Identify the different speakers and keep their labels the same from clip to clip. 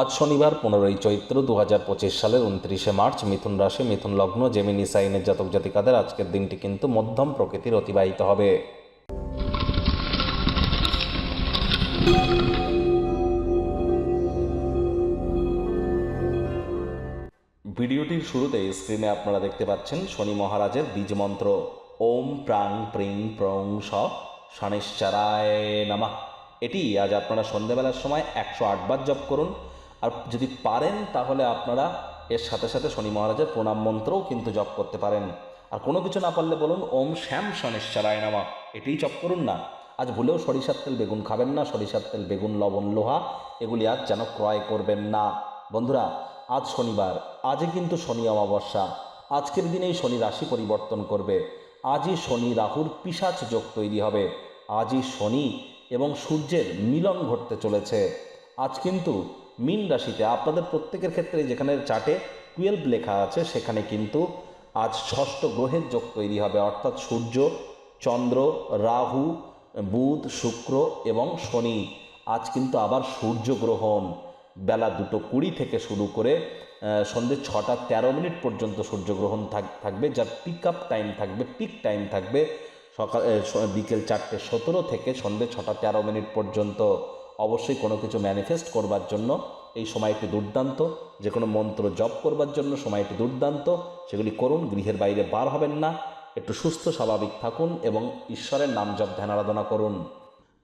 Speaker 1: আজ শনিবার, পনেরোই চৈত্র দু হাজার পঁচিশ সালের উনত্রিশে মার্চ, মিথুন রাশি, মিথুন লগ্ন জেমিনি সাইনের জাতক জাতিকাদের আজকের দিনটি কিন্তু মধ্যম প্রকৃতির অতিবাহিত হবে। ভিডিওটির শুরুতে স্ক্রিনে আপনারা দেখতে পাচ্ছেন শনি মহারাজের বীজ মন্ত্র। ওম প্রাং প্রিং প্রং স নামা। এটি আজ আপনারা সন্ধেবেলার সময় একশো আটবার জপ করুন। আর যদি পারেন তাহলে আপনারা এর সাথে সাথে শনি মহারাজের প্রণাম মন্ত্রও কিন্তু জপ করতে পারেন। আর কোনো কিছু না পারলে বলুন, ওম শ্যাম শনেশ্চারায় নামা, এটিই জপ করুন না। আজ ভুলেও সরিষার তেল, বেগুন খাবেন না, সরিষার তেল, বেগুন, লবণ, লোহা, এগুলি আজ যেন ক্রয় করবেন না। বন্ধুরা, আজ শনিবার, আজই কিন্তু শনি অমাবস্যা, আজকের দিনেই শনি রাশি পরিবর্তন করবে। আজই শনি রাহুর পিসাচ যোগ তৈরি হবে। আজই শনি এবং সূর্যের মিলন ঘটতে চলেছে। আজ কিন্তু মিন রাশিতে আপনাদের প্রত্যেকের ক্ষেত্রে যেখানে চার্টে টুয়েলভ লেখা আছে, সেখানে কিন্তু আজ ষষ্ঠ গ্রহের যোগ তৈরি হবে। অর্থাৎ সূর্য, চন্দ্র, রাহু, বুধ, শুক্র এবং শনি আজ কিন্তু আবার সূর্যগ্রহণ বেলা দুটো কুড়ি থেকে শুরু করে সন্ধ্যে ছটা তেরো মিনিট পর্যন্ত সূর্যগ্রহণ থাক- থাকবে, যার পিক আপ টাইম থাকবে পিক টাইম থাকবে সকাল বিকেল চারটে সতেরো থেকে সন্ধ্যে ছটা তেরো মিনিট পর্যন্ত। অবশ্যই কোনো কিছু ম্যানিফেস্ট করবার জন্য এই সময়টি দুর্দান্ত, যে কোনো মন্ত্র জপ করবার জন্য সময়টি দুর্দান্ত, সেগুলি করুন, গৃহের বাইরে বার হবেন না, একটু সুস্থ, স্বাভাবিক থাকুন এবং ঈশ্বরের নাম জপ, ধ্যান, আরাধনা করুন।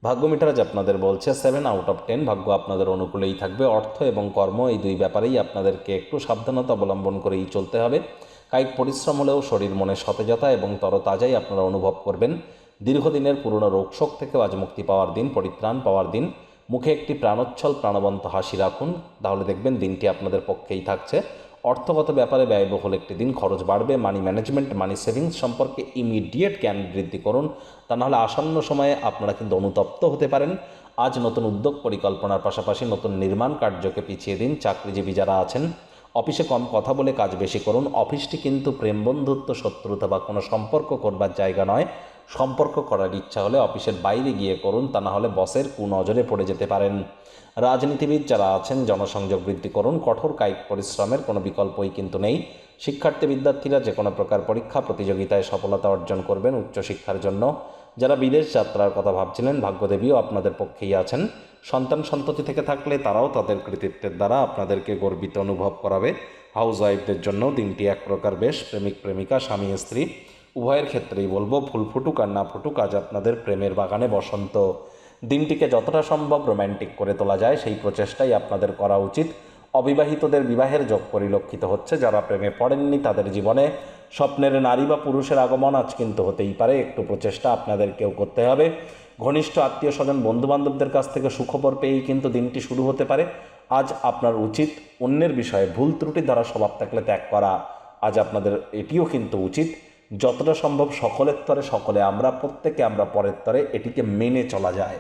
Speaker 1: ভাগ্য মিটারাজ আপনাদের বলছে সেভেন আউট অফ টেন ভাগ্য আপনাদের অনুকূলেই থাকবে, অর্থ এবং কর্ম এই দুই ব্যাপারেই আপনাদেরকে একটু সাবধানতা অবলম্বন করেই চলতে হবে। কায়িক পরিশ্রম হলেও শরীর মনে সতেজতা এবং তরতাজাই আপনারা অনুভব করবেন। দীর্ঘদিনের পুরনো রোগশোক থেকেও আজ মুক্তি পাওয়ার দিন, পরিত্রাণ পাওয়ার দিন। মুখে একটি প্রাণোচ্ছল প্রাণবন্ত হাসি রাখুন। তাহলে দেখবেন দিনটি আপনাদের পক্ষেই থাকছে। অর্থগত ব্যাপারে ব্যয়বহুল একটি দিন, খরচ বাড়বে মানি ম্যানেজমেন্ট মানি সেভিংস সম্পর্কে ইমিডিয়েট জ্ঞান বৃদ্ধি করুন। তা নাহলে আসন্ন সময়ে আপনারা কিন্তু অনুতপ্ত হতে পারেন। আজ নতুন উদ্যোগ পরিকল্পনার পাশাপাশি নতুন নির্মাণ কার্যকে পিছিয়ে দিন। চাকরিজীবী যারা আছেন, অফিসে কম কথা বলে কাজ বেশি করুন। অফিসটি কিন্তু প্রেম বন্ধুত্ব, শত্রুতা বা কোনো সম্পর্ক করবার জায়গা নয়। সম্পর্ক করার ইচ্ছা হলে অফিসের বাইরে গিয়ে করুন, তা না হলে বসের কুনজরে পড়ে যেতে পারেন। রাজনীতিবিদ যারা আছেন, জনসংযোগ বৃদ্ধি করুন, কঠোর কায়িক পরিশ্রমের কোনো বিকল্পই কিন্তু নেই। শিক্ষার্থী বিদ্যার্থীরা যে কোনো প্রকার পরীক্ষা, প্রতিযোগিতায় সফলতা অর্জন করবেন উচ্চশিক্ষার জন্য। যারা বিদেশ যাত্রার কথা ভাবছিলেন, ভাগ্যদেবীও আপনাদের পক্ষেই আছেন। সন্তান সন্ততি থেকে থাকলে তারাও তাদের কৃতিত্বের দ্বারা আপনাদেরকে গর্বিত অনুভব করাবে। হাউস ওয়াইফদের জন্য দিনটি এক প্রকার বেশ প্রেমিক প্রেমিকা, স্বামী, স্ত্রী। উভয়ের ক্ষেত্রেই বলব, ফুল ফুটুক আর না ফুটুক, আজ আপনাদের প্রেমের বাগানে বসন্ত। দিনটিকে যতটা সম্ভব রোম্যান্টিক করে তোলা যায়, সেই প্রচেষ্টাই আপনাদের করা উচিত। অবিবাহিতদের বিবাহের যোগ পরিলক্ষিত হচ্ছে, যারা প্রেমে পড়েননি তাদের জীবনে। স্বপ্নের নারী বা পুরুষের আগমন আজ কিন্তু হতেই পারে, একটু প্রচেষ্টা আপনাদেরকেও করতে হবে। ঘনিষ্ঠ আত্মীয় স্বজন বন্ধুবান্ধবদের কাছ থেকে সুখবর পেয়েই কিন্তু দিনটি শুরু হতে পারে। আজ আপনার উচিত অন্যের বিষয়ে ভুল ত্রুটি দ্বারা স্বভাব থাকলে ত্যাগ করা। আজ আপনাদের এটিও কিন্তু উচিত। যতটা সম্ভব সকলের তরে সকলে আমরা প্রত্যেকে আমরা পরের তরে এটিকে মেনে চলা যায়।